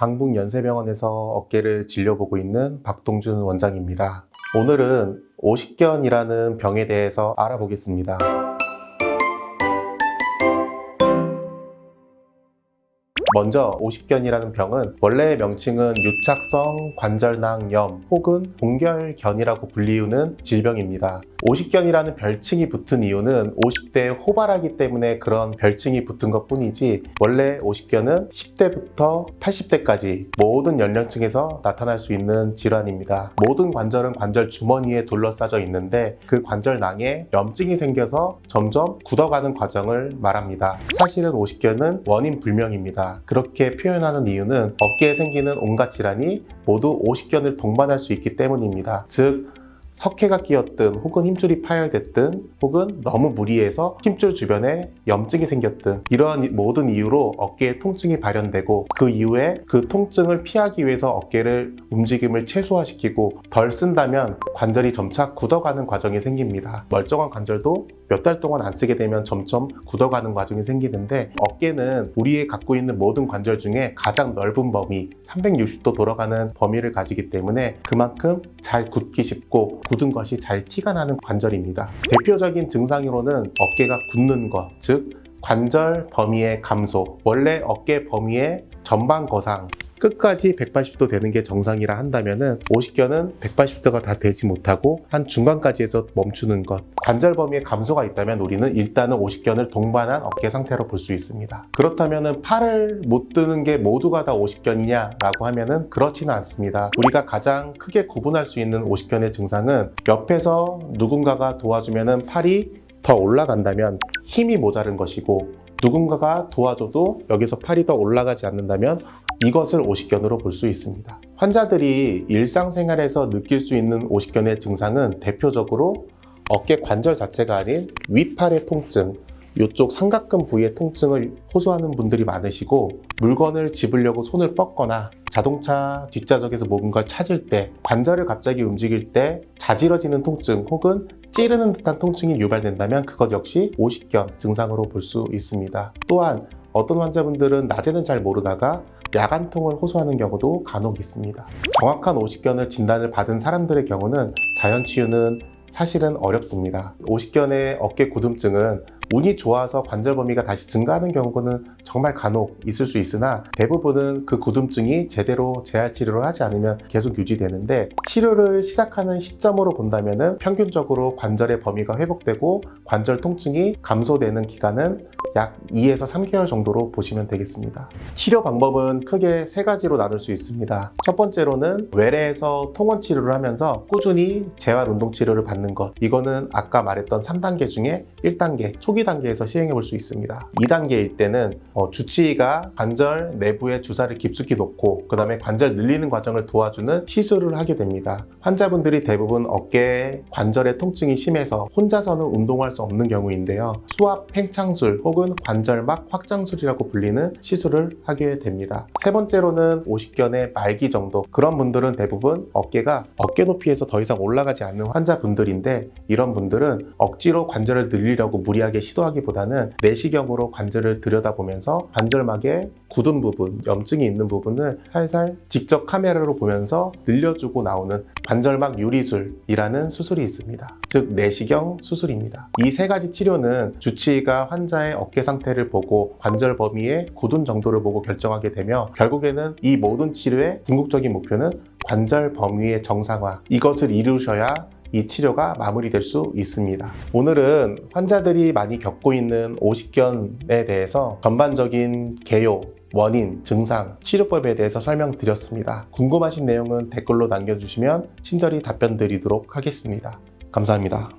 강북연세병원에서 어깨를 진료보고 있는 박동준 원장입니다. 오늘은 오십견이라는 병에 대해서 알아보겠습니다. 먼저 오십견이라는 병은 원래의 명칭은 유착성 관절낭염 혹은 동결견이라고 불리우는 질병입니다. 오십견이라는 별칭이 붙은 이유는 50대에 호발하기 때문에 그런 별칭이 붙은 것 뿐이지 원래 오십견은 10대부터 80대까지 모든 연령층에서 나타날 수 있는 질환입니다. 모든 관절은 관절 주머니에 둘러싸져 있는데 그 관절낭에 염증이 생겨서 점점 굳어가는 과정을 말합니다. 사실은 오십견은 원인 불명입니다. 그렇게 표현하는 이유는 어깨에 생기는 온갖 질환이 모두 오십견을 동반할 수 있기 때문입니다. 즉 석회가 끼었든 혹은 힘줄이 파열됐든 혹은 너무 무리해서 힘줄 주변에 염증이 생겼든 이러한 모든 이유로 어깨에 통증이 발현되고 그 이후에 그 통증을 피하기 위해서 어깨를 움직임을 최소화시키고 덜 쓴다면 관절이 점차 굳어가는 과정이 생깁니다. 멀쩡한 관절도 몇 달 동안 안 쓰게 되면 점점 굳어가는 과정이 생기는데 어깨는 우리의 갖고 있는 모든 관절 중에 가장 넓은 범위 360도 돌아가는 범위를 가지기 때문에 그만큼 잘 굳기 쉽고 굳은 것이 잘 티가 나는 관절입니다. 대표적인 증상으로는 어깨가 굳는 것, 즉 관절 범위의 감소, 원래 어깨 범위의 전방 거상, 끝까지 180도 되는 게 정상이라 한다면은 50견은 180도가 다 되지 못하고 한 중간까지 해서 멈추는 것. 관절 범위의 감소가 있다면 우리는 일단은 50견을 동반한 어깨 상태로 볼 수 있습니다. 그렇다면은 팔을 못 드는 게 모두가 다 50견이냐 라고 하면은 그렇지는 않습니다. 우리가 가장 크게 구분할 수 있는 50견의 증상은 옆에서 누군가가 도와주면은 팔이 더 올라간다면 힘이 모자른 것이고 누군가가 도와줘도 여기서 팔이 더 올라가지 않는다면 이것을 오십견으로 볼 수 있습니다. 환자들이 일상생활에서 느낄 수 있는 오십견의 증상은 대표적으로 어깨 관절 자체가 아닌 윗팔의 통증, 이쪽 삼각근 부위의 통증을 호소하는 분들이 많으시고 물건을 집으려고 손을 뻗거나 자동차 뒷좌석에서 뭔가를 찾을 때 관절을 갑자기 움직일 때 자지러지는 통증 혹은 찌르는 듯한 통증이 유발된다면 그것 역시 오십견 증상으로 볼 수 있습니다. 또한 어떤 환자분들은 낮에는 잘 모르다가 야간통을 호소하는 경우도 간혹 있습니다. 정확한 오십견을 진단을 받은 사람들의 경우는 자연 치유는 사실은 어렵습니다. 오십견의 어깨 굳음증은 운이 좋아서 관절 범위가 다시 증가하는 경우는 정말 간혹 있을 수 있으나 대부분은 그 굳음증이 제대로 재활 치료를 하지 않으면 계속 유지되는데 치료를 시작하는 시점으로 본다면 평균적으로 관절의 범위가 회복되고 관절 통증이 감소되는 기간은 약 2에서 3개월 정도로 보시면 되겠습니다. 치료 방법은 크게 세 가지로 나눌 수 있습니다. 첫 번째로는 외래에서 통원 치료를 하면서 꾸준히 재활 운동 치료를 받는 것. 이거는 아까 말했던 3단계 중에 1단계, 초기 단계에서 시행해 볼 수 있습니다. 2단계일 때는 어, 주치의가 관절 내부에 주사를 깊숙이 놓고 그 다음에 관절 늘리는 과정을 도와주는 시술을 하게 됩니다. 환자분들이 대부분 어깨 관절의 통증이 심해서 혼자서는 운동할 수 없는 경우인데요. 수압 팽창술 혹은 관절막 확장술이라고 불리는 시술을 하게 됩니다. 세 번째로는 50견의 말기 정도 그런 분들은 대부분 어깨가 어깨 높이에서 더 이상 올라가지 않는 환자분들인데 이런 분들은 억지로 관절을 늘리려고 무리하게 시도하기보다는 내시경으로 관절을 들여다보면서 관절막의 굳은 부분, 염증이 있는 부분을 살살 직접 카메라로 보면서 늘려주고 나오는 관절막 유리술이라는 수술이 있습니다. 즉 내시경 수술입니다. 이 세 가지 치료는 주치의가 환자의 어깨 상태를 보고 관절 범위의 굳은 정도를 보고 결정하게 되며 결국에는 이 모든 치료의 궁극적인 목표는 관절 범위의 정상화 이것을 이루셔야 이 치료가 마무리될 수 있습니다. 오늘은 환자들이 많이 겪고 있는 오십견에 대해서 전반적인 개요, 원인, 증상, 치료법에 대해서 설명드렸습니다. 궁금하신 내용은 댓글로 남겨주시면 친절히 답변 드리도록 하겠습니다. 감사합니다.